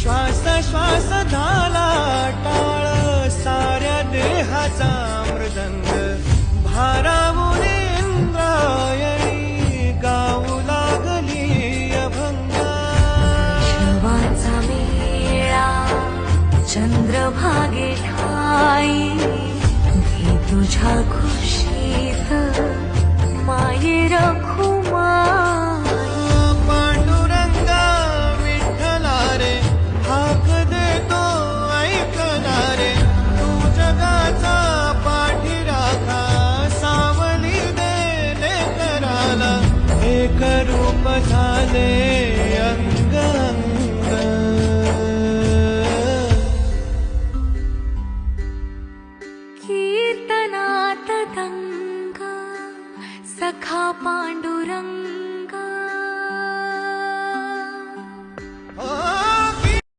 श्वास श्वास झाला टाळ साऱ्या देहाचा मृदंग. भारावून इंद्रायणी गाऊ लागली अभंग. वाचा मेळा चंद्रभागे ठाई तुझ्या खुशीत गङ्गीर्तनात गङ्गा सखा पाण्डुरङ्ग